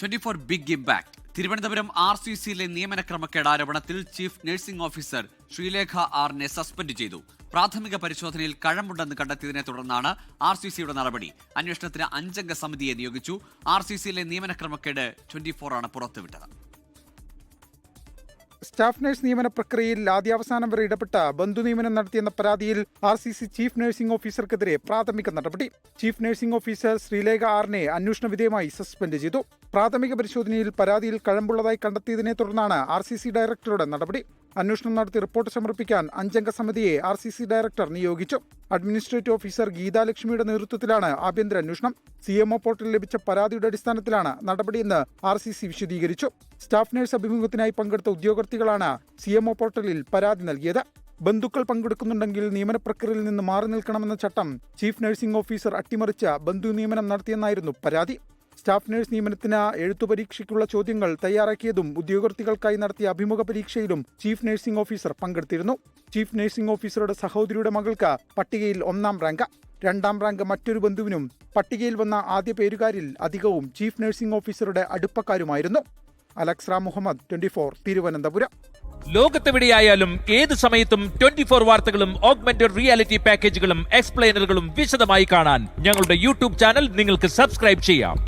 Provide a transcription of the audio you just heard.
Twenty four big back Thiruvananthapuram R C സിയിലെ നിയമന ക്രമക്കേട് ആരോപണത്തിൽ ചീഫ് നഴ്സിംഗ് ഓഫീസർ ശ്രീലേഖ ആറിനെ സസ്പെൻഡ് ചെയ്തു. പ്രാഥമിക പരിശോധനയിൽ കഴമുണ്ടെന്ന് കണ്ടെത്തിയതിനെ തുടർന്നാണ് ആർ സി സിയുടെ നടപടി. അന്വേഷണത്തിന് അഞ്ചംഗ സമിതിയെ നിയോഗിച്ചു. ആർ സി സിയിലെ നിയമന ക്രമക്കേട് ട്വന്റി ഫോറാണ് പുറത്തുവിട്ടത്. സ്റ്റാഫ് നഴ്സ് നിയമന പ്രക്രിയയിൽ ആദ്യാവസാനം വരെ ഇടപെട്ട ബന്ധു നിയമനം നടത്തിയെന്ന പരാതിയിൽ R C C chief nursing ഓഫീസർക്കെതിരെ പ്രാഥമിക നടപടി. ചീഫ് നഴ്സിംഗ് ഓഫീസർ ശ്രീലേഖ ആറിനെ അന്വേഷണ വിധേയമായി സസ്പെൻഡ് ചെയ്തു. പ്രാഥമിക പരിശോധനയിൽ പരാതിയിൽ കഴമ്പുള്ളതായി കണ്ടെത്തിയതിനെ തുടർന്നാണ് ആർ സി സി ഡയറക്ടറുടെ നടപടി. അന്വേഷണം നടത്തി റിപ്പോർട്ട് സമർപ്പിക്കാൻ അഞ്ചംഗ സമിതിയെ ആർ സി സി ഡയറക്ടർ നിയോഗിച്ചു. അഡ്മിനിസ്ട്രേറ്റീവ് ഓഫീസർ ഗീതാലക്ഷ്മിയുടെ നേതൃത്വത്തിലാണ് ആഭ്യന്തര അന്വേഷണം. സി എം ഒ പോർട്ടലിൽ ലഭിച്ച പരാതിയുടെ അടിസ്ഥാനത്തിലാണ് നടപടിയെന്ന് ആർ സി സി വിശദീകരിച്ചു. സ്റ്റാഫ് നഴ്സ് അഭിമുഖത്തിനായി പങ്കെടുത്ത ഉദ്യോഗാർത്ഥികളാണ് സി എം ഒ പോർട്ടലിൽ പരാതി നൽകിയത്. ബന്ധുക്കൾ പങ്കെടുക്കുന്നുണ്ടെങ്കിൽ നിയമന പ്രക്രിയയിൽ നിന്ന് മാറി നിൽക്കണമെന്ന ചട്ടം ചീഫ് നഴ്സിംഗ് ഓഫീസർ അട്ടിമറിച്ച ബന്ധു നിയമനം നടത്തിയെന്നായിരുന്നു പരാതി. സ്റ്റാഫ് നഴ്സ് നിയമനത്തിന് എഴുത്തു പരീക്ഷയ്ക്കുള്ള ചോദ്യങ്ങൾ തയ്യാറാക്കിയതും ഉദ്യോഗാർത്ഥികൾക്കായി നടത്തിയ അഭിമുഖ പരീക്ഷയിലും ചീഫ് നഴ്സിംഗ് ഓഫീസർ പങ്കെടുത്തിരുന്നു. ചീഫ് നഴ്സിംഗ് ഓഫീസറുടെ സഹോദരിയുടെ മകൾക്ക് പട്ടികയിൽ ഒന്നാം റാങ്ക്. രണ്ടാം റാങ്ക് മറ്റൊരു ബന്ധുവിനും പട്ടികയിൽ വന്ന ആദ്യ പേരുകാരിൽ അധികവും ചീഫ് നഴ്സിംഗ് ഓഫീസറുടെ അടുപ്പക്കാരുമായിരുന്നു. Alex Ram Muhammad twenty four Thiruvananthapuram. ലോകത്തെവിടെയായാലും ഏത് സമയത്തും ട്വന്റി ഫോർ വാർത്തകളും ഓഗ്മെന്റഡ് റിയാലിറ്റി പാക്കേജുകളും എക്സ്പ്ലെയിനറുകളും വിശദമായി കാണാൻ ഞങ്ങളുടെ യൂട്യൂബ് ചാനൽ നിങ്ങൾക്ക് സബ്സ്ക്രൈബ് ചെയ്യാം.